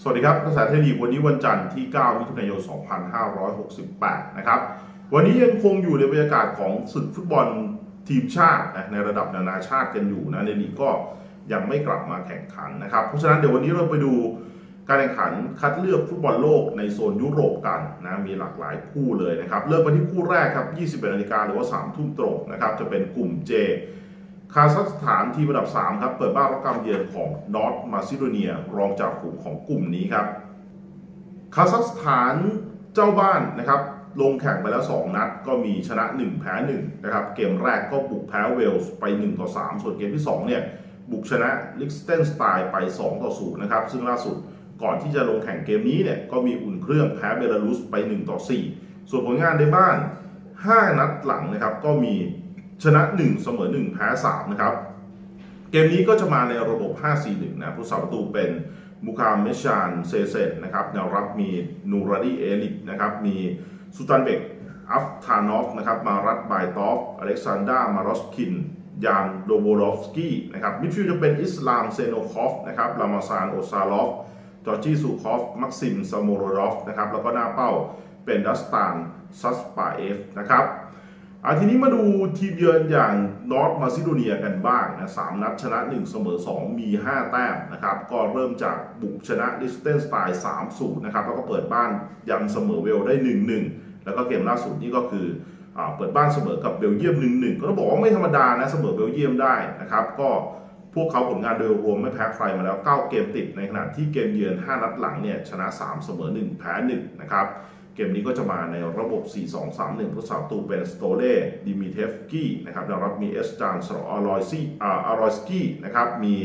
สวัสดีครับภาษาเทลีกวันนี้วันจันทร์ที่ 9 มิถุนายน 2568 นะครับ วันนี้ยังคงอยู่ในบรรยากาศของศึกฟุตบอลทีมชาตินะในระดับนานาชาติกันอยู่นะในลีกก็ยังไม่กลับมาแข่งขันนะครับ เพราะฉะนั้นเดี๋ยววันนี้เราไปดูการแข่งขันคัดเลือกฟุตบอลโลกในโซนยุโรปกันนะมีหลากหลายคู่เลยนะครับ เริ่มกันที่คู่แรกครับ 21นาฬิกาหรือว่า 3 ทุ่มตรงนะครับจะเป็นกลุ่ม J คาซัคสถานทีมอันดับ 3 ครับ เปิดบ้านรับการเยือนของนอร์ทมาซิโดเนีย รองจากฝูงของกลุ่มนี้ครับ คาซัคสถานเจ้าบ้านนะครับ ลงแข่งไปแล้ว 2 นัด ก็มีชนะ 1 แพ้1นะครับ เกมแรกก็บุกแพ้เวลส์ไป1ต่อ3ส่วนเกมที่ 2 เนี่ย บุกชนะลิกสเตนสไตน์ไป2ต่อ0นะครับ ซึ่งล่าสุดก่อนที่จะลงแข่งเกมนี้เนี่ยก็มีอุ่นเครื่องแพ้เบลารุสไป1ต่อ4ส่วนผลงานในบ้าน 5 นัดหลังนะครับก็มี ชนะ 1 เสมอ 1 แพ้ 3 นะครับ เกมนี้ก็จะมาในระบบ 5-4-1 นะผู้สาประตูเป็นมูคามเมชานเซเซนนะครับแนวรับมีนูราดีเอลิกนะครับมีสุตันเบกอัฟทานอฟนะครับมารัตบายตอฟอเล็กซานดรามารอสคินยานโดโบรอฟสกี้นะครับมิดฟิลด์จะเป็นอิสลามเซโนคอฟนะครับลามาซานโอซาลอฟจอร์จีซูคอฟมักซิมซามโรดอฟนะครับแล้วก็หน้าเป้าเป็นดัสตานซัสปาเอฟนะครับ อาทีนี้มาดูทีมเยือนอย่างนอร์ทมาซิโดเนียกันบ้างนะสามนัดชนะ 1 เสมอ 2 มี 5 แต้มนะครับ ก็เริ่มจากบุกชนะดิสเทนสไตล์3 0นะครับ แล้วก็เปิดบ้านยันเสมอเวลได้ 1-1 แล้วก็เกมล่าสุดนี่ก็คืออเปิดบ้านเสมอกับเบลเยียม 1-1 ก็ต้องบอกว่าไม่ธรรมดานะ เสมอเบลเยียมได้นะครับ ก็พวกเขาผลงานโดยรวมไม่แพ้ใครมาแล้ว 9 เกมติดในขณะที่เกมเยือน 5 นัดหลังเนี่ยชนะ 3 เสมอ 1 แพ้ 1 นะครับ เกมนี้ก็จะมาในระบบ 4-2-3-1ผู้สาประตูเป็นสโตเล่ดิมิเทฟกี้นะครับแล้วรับมีเอสจานสโรอรอยซี่อ่าอรอยสกี้นะครับมี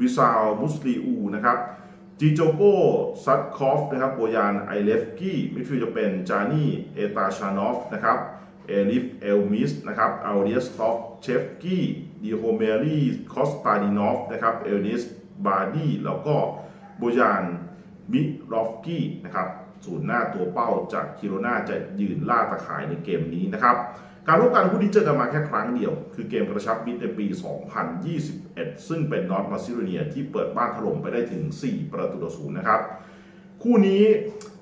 วิซาลมุสลีอูนะครับจิโจโก้ซัดคอฟนะครับโบยานไอเลฟกี้มิดฟิลด์จะเป็นจานี่เอตาชานอฟนะครับเอลิฟเอลมิสนะครับอัลเดียสท็อปเชฟกี้ดิโฮเมรี่คอสตาดินอฟนะครับเอลนิสบาร์ดี้แล้วก็โบยานมิรอฟกี้นะครับ ศูนย์หน้าตัวเป้าจากคิโรนาจะยืนล่าตะข่ายในเกมนี้นะครับ การพบกันคู่นี้เจอกันมาแค่ครั้งเดียว คือเกมกระชับมิตรในปี 2021 ซึ่งเป็นนอร์ทมาซิโดเนียที่เปิดบ้านถล่มไปได้ถึง 4 ประตูต่อศูนย์นะครับ คู่นี้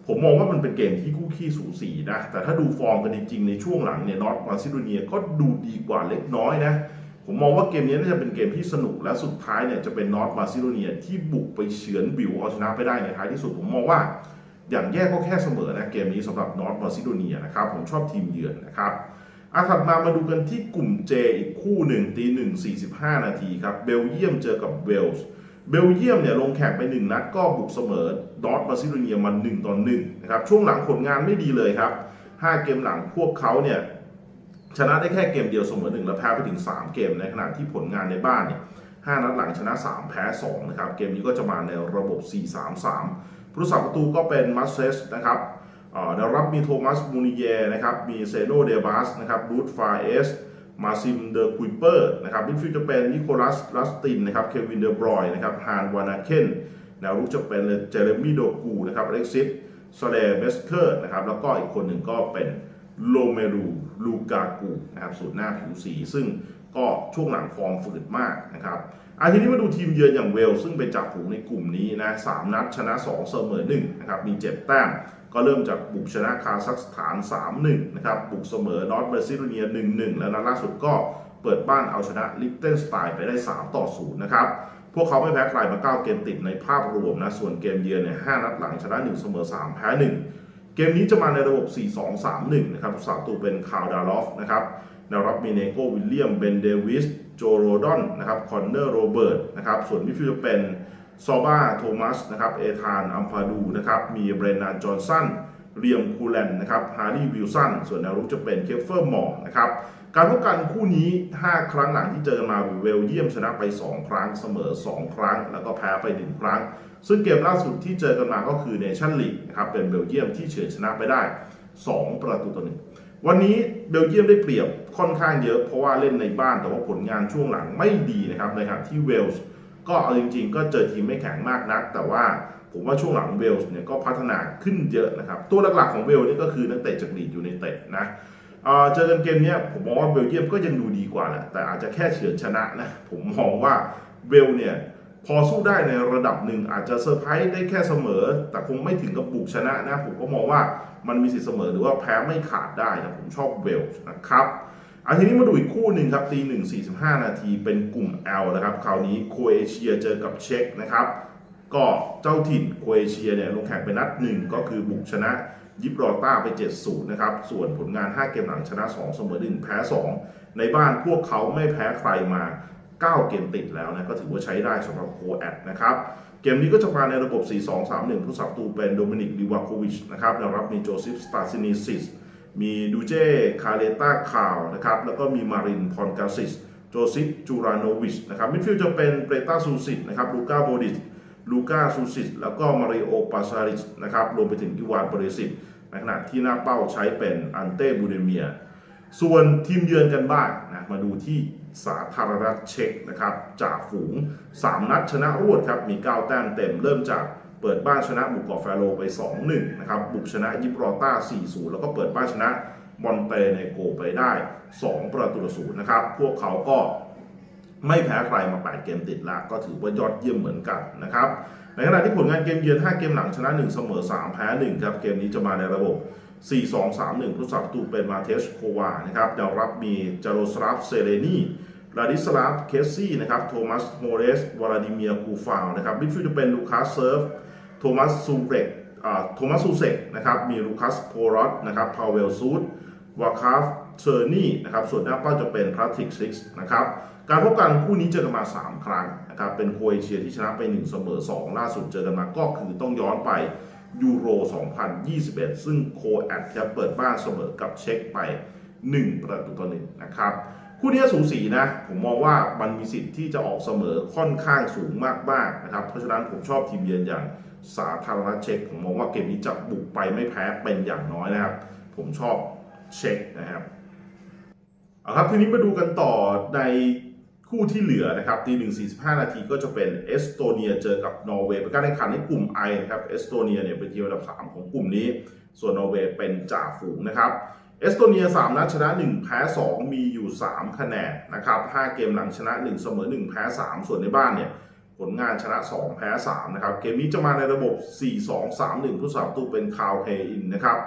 ผมมองว่ามันเป็นเกมที่คู่ขี้สูสีนะ แต่ถ้าดูฟอร์มกันจริงๆในช่วงหลังเนี่ยนอร์ทมาซิโดเนียก็ดูดีกว่าเล็กน้อยนะ ผมมองว่าเกมนี้น่าจะเป็นเกมที่สนุกและสุดท้ายเนี่ยจะเป็นนอร์ทมาซิโดเนียที่บุกไปเฉือนบิวเอาชนะไปได้ในท้ายที่สุดผมมองว่า อย่างแย่ก็แค่เสมอนะเกมนี้สำหรับนอร์ทมาซิโดเนียนะครับผมชอบทีมเยือนนะครับอาถัดมามาดูกันที่กลุ่ม J อีกคู่หนึ่งตีหนึ่งสี่สิบห้านาทีครับเบลเยียมเจอกับเวลส์เบลเยียมเนี่ยลงแข่งไปหนึ่งนัดก็บุกเสมอดอร์ทมาซิโดเนียมาหนึ่งต่อหนึ่งนะครับช่วงหลังผลงานไม่ดีเลยครับห้าเกมหลังพวกเขาเนี่ยชนะได้แค่เกมเดียวเสมอหนึ่งแล้วแพ้ไปถึงสามเกมในขณะที่ผลงานในบ้านเนี่ยห้านัดหลังชนะสามแพ้สองนะครับ เกมนี้ก็จะมาในระบบ 4 3 3 ผู้สาประตูก็เป็นมัสเซสนะครับเดี๋ยวรับมีโทมัสมูนิเยนะครับ มีเซโนเดบัสนะครับรูทฟาเอส มาซิมเดอร์คุยเปอร์นะครับลิฟฟิลจะเป็นนิโคลัสลัสตินนะครับ เควินเดอร์บรอยนะครับ ฮานวานาเคนแนวรุกจะเป็นเจเรมี่โดกูนะครับอเล็กซิสสเลเบสเคอร์นะครับ แล้วก็อีกคนหนึ่งก็เป็นโลเมรูลูกากูนะครับสูตรหน้าผิวสี ซึ่งก็ช่วงหลังฟอร์มฝืดมากนะครับ อาทีนี้มาดูทีมเยือนอย่างเวล ซึ่งเป็นจ่าฝูงในกลุ่มนี้นะสามนัดชนะ2เสมอ1นะครับมี7แต้มก็เริ่มจากบุกชนะคาซัคสถาน 3-1 นะครับ บุกเสมอนอร์ทเบอร์ซิโดเนีย 1-1 แล้วนัดล่าสุดก็เปิดบ้านเอาชนะลิกเทนสไตน์ไปได้ 3 ต่อ 0 นะครับ พวกเขาไม่แพ้ใครมา 9 เกมติดในภาพรวมนะ ส่วนเกมเยือนเนี่ย 5 นัดหลังชนะ 1 เสมอ 3 แพ้ 1 เกมนี้จะมาในระบบ 4-2-3-1 นะครับสาตูเป็นคาวดาลอฟนะครับ แนวรับมีเนโกวิลเลียมเบนเดวิสโจโรดอนนะครับคอนเนอร์โรเบิร์ตนะครับส่วนมิดฟิลด์จะเป็นซอบ้าโทมัสนะครับเอธานอัมพาดูนะครับมีเบรนานจอห์นสันเรียมคูแลนนะครับฮาร์รี่วิลสันส่วนแนวรุกจะเป็นเคฟเฟอร์มอร์นะครับการพบกันคู่นี้ 5 ครั้งหลังที่เจอกันมาเวลเยียมชนะไป 2 ครั้งเสมอ 2 ครั้ง แล้วก็แพ้ไป 1 ครั้ง ซึ่งเกมล่าสุดที่เจอกันมาก็คือเนชั่นลีกนะครับเป็นเบลเยียมที่เฉือนชนะไปได้ 2 ประตูต่อหนึ่ง วันนี้เบลเยียมได้เปรียบค่อนข้างเยอะเพราะว่าเล่นในบ้านแต่ว่าผลงานช่วงหลังไม่ดีนะครับในขณะที่เวลส์ก็เอาจริง ๆ ก็เจอทีมไม่แข็งมากนัก แต่ว่าผมว่าช่วงหลังเวลส์เนี่ยก็พัฒนาขึ้นเยอะนะครับ ตัวหลักๆของเวลส์นี่ก็คือนักเตะจากลีดอยู่ในเตะนะเจอกันเกมนี้ผมมองว่าเบลเยียมก็ยังดูดีกว่าแหละแต่อาจจะแค่เฉือนชนะนะผมมองว่าเวลเนี่ย พอสู้ได้ในระดับหนึ่งอาจจะเซอร์ไพรส์ได้แค่เสมอ แต่คงไม่ถึงกับบุกชนะนะ ผมก็มองว่ามันมีสิทธิ์เสมอหรือว่าแพ้ไม่ขาดได้นะผมชอบเวลส์นะครับอันทีนี้มาดูอีกคู่หนึ่งครับตีหนึ่งสี่สิบห้านาทีเป็นกลุ่ม L นะครับ คราวนี้โครเอเชียเจอกับเช็กนะครับ ก็เจ้าถิ่นโครเอเชียเนี่ยลงแข่งเป็นนัดหนึ่งก็คือบุกชนะยิบรอต้าไป 7-0 นะครับ ส่วนผลงาน 5 เกมหลังชนะ 2 เสมอ1แพ้ 2 ในบ้านพวกเขาไม่แพ้ใครมา 9 เกมติดแล้วนะก็ถือว่าใช้ได้สำหรับโคแอดนะครับ เกมนี้ก็จะมาในระบบ 4-2-3-1 ผู้สับตูเป็นโดมินิกลิวาโควิชนะครับแนวรับมีโจซิฟสตาซินิซิสมีดูเจคาเลต้าคาวนะครับแล้วก็มีมารินพอนกาซิสโจซิฟจูราโนวิชนะครับมิดฟิลด์จะเป็นเปรตาซูซิตนะครับลูก้าโบดิสลูก้าซูซิสแล้วก็มาริโอปาซาริสนะครับรวมไปถึงอิวานเบรซิตในขณะที่หน้าเป้าใช้เป็นอันเต้บูเดเมีย ส่วนทีมเยือนกันบ้างนะมาดูที่ สาธารณรัฐเช็กนะครับจ่าฝูง 3 นัดชนะรวดครับมี 9 แต้มเต็มเริ่มจากเปิดบ้านชนะบุกกอร์แฟโรไป 2-1 นะครับบุกชนะยิบรอต้า 4-0 แล้วก็เปิดบ้านชนะมอนเตเนโกไปได้ 2 ประตูศูนย์นะครับ พวกเขาก็ไม่แพ้ใครมา 8 เกมติดละก็ถือว่ายอดเยี่ยมเหมือนกันนะครับ ในขณะที่ผลงานเกมเยือน 5 เกมหลังชนะ 1 เสมอ 3 แพ้ 1 ครับ เกมนี้จะมาในระบบ 4-2-3-1ผู้สับประตูเป็นมาเทสโควานะครับแนวรับมีจาโรสลาฟเซเลนีลาดิสลาฟเคสซี่นะครับโทมัสโมเรสวลาดิเมียกูฟาวนะครับมิดฟิลด์จะเป็นลูคัสเซิร์ฟโทมัสซูเรกอ่าโทมัสซูเซกนะครับมีลูคัสโพรอตนะครับพาวเวลซูดวาคาฟเชอร์นี่นะครับส่วนหน้าเป้าจะเป็นพลาสติกซิกส์นะครับการพบกันคู่นี้เจอกันมา 3 ครั้งนะครับเป็นโคเอเชียที่ชนะไป 1 เสมอ 2 ล่าสุดเจอกันมาก็คือต้องย้อนไป ยูโร 2021 ซึ่งโคแอดจะเปิดบ้านเสมอกับเช็กไป 1 ประตูต่อหนึ่งนะครับคู่นี้สูสีนะ ผมมองว่ามันมีสิทธิ์ที่จะออกเสมอค่อนข้างสูงมากๆนะครับ เพราะฉะนั้นผมชอบทีมเยือนอย่างสาธารณเช็กผมมองว่าเกมนี้จะบุกไปไม่แพ้เป็นอย่างน้อยนะครับ ผมชอบเช็กนะครับเอาครับทีนี้มาดูกันต่อใน คู่ที่เหลือนะครับตีหนึ่งสี่สิบห้านาทีก็จะเป็นเอสโตเนียเจอกับนอร์เวย์เป็นการแข่งขันในกลุ่ม I นะครับเอสโตเนียเนี่ยเป็นทีมอันดับ3ของกลุ่มนี้ ส่วนนอร์เวย์เป็นจ่าฝูงนะครับเอสโตเนีย3นัดชนะ 1 แพ้ 2 มีอยู่ 3 คะแนนนะครับ5เกมหลังชนะ 1 เสมอ 1 แพ้ 3 ส่วนในบ้านเนี่ยผลงานชนะ 2 แพ้ 3 นะครับ เกมนี้จะมาในระบบ 4-2-3-1 ผู้สาประตูเป็นคาวเฮอินนะครับ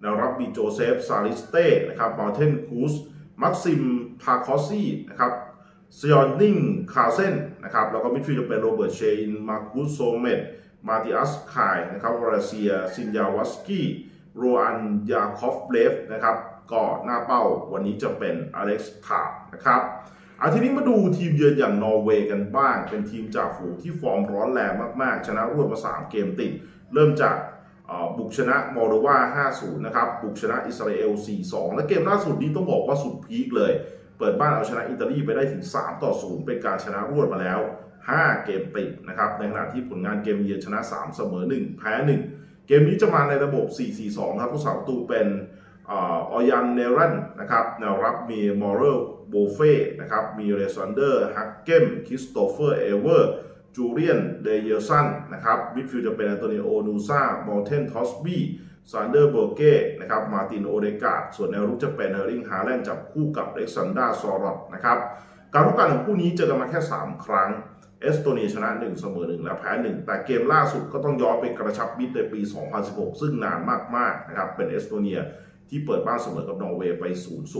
แนวรับมีโจเซฟ ซาริสเต้ นะครับมาเทนคูส มักซิม พาคอซี่ นะครับ ซยอนนิงคาเซนนะครับแล้วก็มิดฟิลด์จะเป็นโรเบิร์ตเชอินมาคุสโซเมตมาติอัสคายนะครับวราเซียซินยาวัสกี้โรอันยาคอฟเลฟนะครับก็หน้าเป้าวันนี้จะเป็นอเล็กซ์ทาบนะครับอาทีนี้มาดูทีมเยือนอย่างนอร์เวย์กันบ้าง เป็นทีมจากฝูงที่ฟอร์มร้อนแรงมาก ๆ ชนะรวดมา 3 เกมติด เริ่มจากบุกชนะมอลโดวา 5-0 นะครับ บุกชนะอิสราเอล 4-2 และเกมล่าสุดนี้ต้องบอกว่าสุดพีคเลย เปิดบ้านเอาชนะอิตาลีไปได้ถึง 3 ต่อ 0 เป็นการชนะรวดมาแล้ว 5 เกมติดนะครับ ในขณะที่ผลงานเกมเยือนชนะ 3 เสมอ 1 แพ้ 1 เกมนี้จะมาในระบบ 4-4-2 ครับผู้สาประตูเป็นออยันเนรันนะครับแนวรับมีมอร์เรลโบเฟ่นะครับมีเรซันเดอร์ฮักเกมคริสโตเฟอร์เอเวอร์จูเลียนเดเยอร์สันนะครับมิดฟิลด์จะเป็นอันโตนิโอนูซามอลเทนทอสบี้ ซานเดอร์เบอร์เก้นะครับมาตินโอเดกาส่วนแนวรุกจะเป็นเฮอริงฮาแลนด์จับคู่กับเล็กซันดาซอรอตนะครับการพบกันของคู่นี้เจอกันมาแค่ 3 ครั้งเอสโตเนียชนะ 1 เสมอ 1 และแพ้ 1 แต่เกมล่าสุดก็ต้องย้อนไปกระชับมิตรในปี 2016 ซึ่งนานมากๆนะครับเป็นเอสโตเนียที่เปิดบ้านเสมอกับนอร์เวย์ไป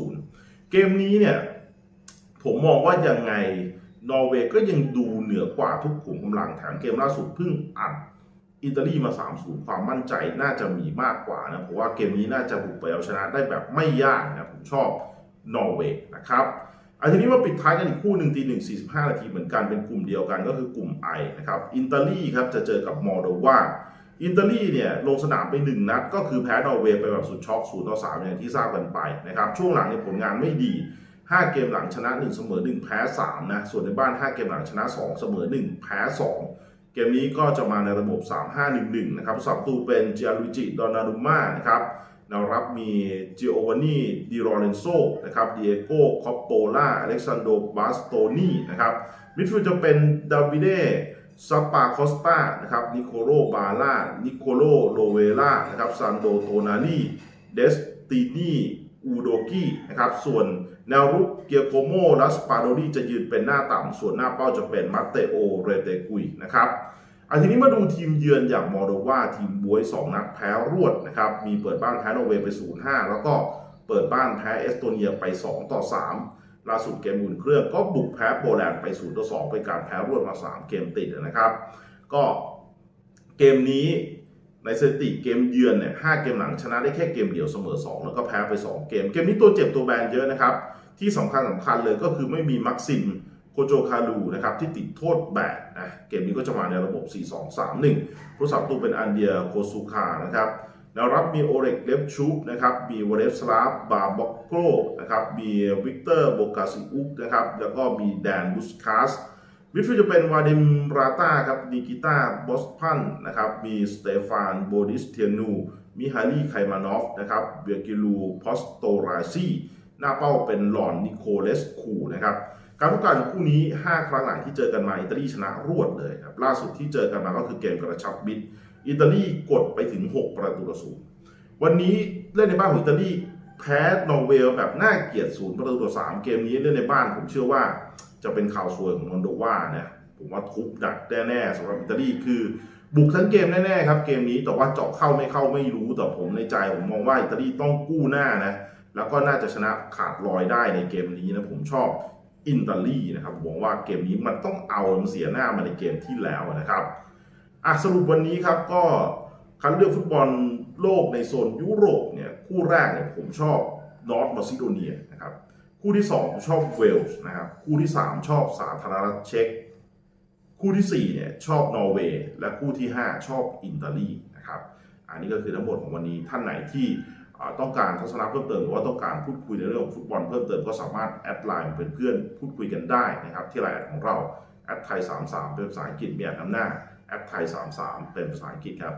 0-0 เกมนี้เนี่ยผมมองว่ายังไงนอร์เวย์ก็ยังดูเหนือกว่าทุกขุมกำลังแถมเกมล่าสุดเพิ่งอัด อิตาลีมา 3-0 ความมั่นใจน่าจะมีมากกว่านะ เพราะว่าเกมนี้น่าจะบุกไปเอาชนะได้แบบไม่ยากนะ ผมชอบนอร์เวย์นะครับอันทีนี้มาปิดท้ายกันอีกคู่หนึ่งตีหนึ่งสี่สิบห้านาทีเหมือนกันเป็นกลุ่มเดียวกันก็คือกลุ่ม I นะครับอิตาลีครับจะเจอกับมอลโดวาอิตาลีเนี่ยลงสนามไปหนึ่งนัด ก็คือแพ้นอร์เวย์ไปแบบสุดช็อกศูนย์ต่อสามอย่างที่ทราบกันไปนะครับช่วงหลังเนี่ยผลงานไม่ดี 5 เกมหลังชนะ 1 เสมอ 1 แพ้ 3 นะ ส่วนในบ้าน 5 เกมหลังชนะ 2 เสมอ 1 แพ้ 2 เกมนี้ก็จะมาในระบบ 3-5-1-1 นะครับสับตูเป็นเจียลุจิดอนารุม่านะครับแนวรับมีจิโอวานีดิโรเรนโซนะครับดิเอโกคอปโปล่าอเล็กซานโดบาสโตนีนะครับมิดฟิลด์จะเป็นดาวิเดซาปาคอสตานะครับนิโคโลบาล่านิโคโลโรเวล่านะครับซานโดโตนานีเดสตินี อูโดกี้นะครับ ส่วนแนวรุกเกียโกโมลัสปาโดรีจะยืนเป็นหน้าต่ำส่วนหน้าเป้าจะเป็นมาเตโอเรเตกุยนะครับอันทีนี้มาดูทีมเยือนอย่างมอลโดวาทีมบวย 2 นัดแพ้รวดนะครับ มีเปิดบ้านแพ้นอร์เวย์ไป 0-5 แล้วก็เปิดบ้านแพ้เอสโตเนียไป 2 ต่อ 3 ล่าสุดเกมอุ่นเครื่องก็บุกแพ้โปแลนด์ไป 0 ต่อ 2 เป็นการแพ้รวดมา 3 เกมติดนะครับ ก็เกมนี้ ในสถิติเกมเยือนเนี่ย5เกมหลังชนะได้แค่เกมเดียวเสมอ 2 แล้วก็แพ้ไป 2 เกม เกมนี้ตัวเจ็บตัวแบนเยอะนะครับ ที่สำคัญสำคัญเลยก็คือไม่มีมักซิมโคโจคารูนะครับที่ติดโทษแบนนะเกมนี้ก็จะมาในระบบ 4-2-3-1ผู้สับตูเป็นอันเดียโคซูคานะครับแนวรับมีโอเร็กเลฟชูปนะครับมีวอเลฟสลาฟบาบ็อกโกนะครับมีวิกเตอร์โบกาซิอุกนะครับแล้วก็มีแดนบุสคาส มิดฟิลด์จะเป็นวาดิมราต้าครับนิกิต้าบอสพันนะครับมีสเตฟานโบดิสเทียนูมีฮารีไคมานอฟนะครับเบียกิลูพอสโตราซีหน้าเป้าเป็นหลอนนิโคเลสคูนะครับการพบกันคู่นี้ 5 ครั้งหลังที่เจอกันมาอิตาลีชนะรวดเลยครับล่าสุดที่เจอกันมาก็คือเกมกระชับมิตรอิตาลีกดไปถึง 6 ประตูต่อศูนย์วันนี้เล่นในบ้านของอิตาลีแพ้นอร์เวย์แบบน่าเกลียดศูนย์ประตูต่อสามเกมนี้เล่นในบ้านผมเชื่อว่า จะเป็นข่าวสวยของมอนโดวาเนะผมว่าทุบดักแน่ๆสำหรับอิตาลีคือ บุกทั้งเกมแน่ๆครับเกมนี้แต่ว่าเจาะเข้าไม่เข้าไม่รู้แต่ผมในใจผมมองว่าอิตาลีต้องกู้หน้านะแล้วก็น่าจะชนะขาดลอยได้ในเกมนี้นะผมชอบอิตาลีนะครับผมว่าเกมนี้มันต้องเอามันเสียหน้ามาในเกมที่แล้วนะครับอะสรุปวันนี้ครับก็คัดเลือกฟุตบอลโลกในโซนยุโรปเนี่ยคู่แรกเนี่ยผมชอบนอร์ทมาซิโดเนียนะครับ คู่ที่ 2 ชอบเวลส์นะครับ คู่ที่ 3 ชอบสาธารณรัฐเช็กคู่ที่4เนี่ยชอบนอร์เวย์และคู่ที่ 5 ชอบอิตาลีนะครับ อันนี้ก็คือทั้งหมดของวันนี้ท่านไหนที่ต้องการทัศนะเพิ่มเติมหรือว่าต้องการพูดคุยในเรื่องของฟุตบอลเพิ่มเติมก็สามารถแอดไลน์เป็นเพื่อนพูดคุยกันได้นะครับ ที่ไลน์ของเราแอดไทย33เป็นภาษาอังกฤษมีแอดนำหน้าแอดไทย33เป็นภาษาอังกฤษครับ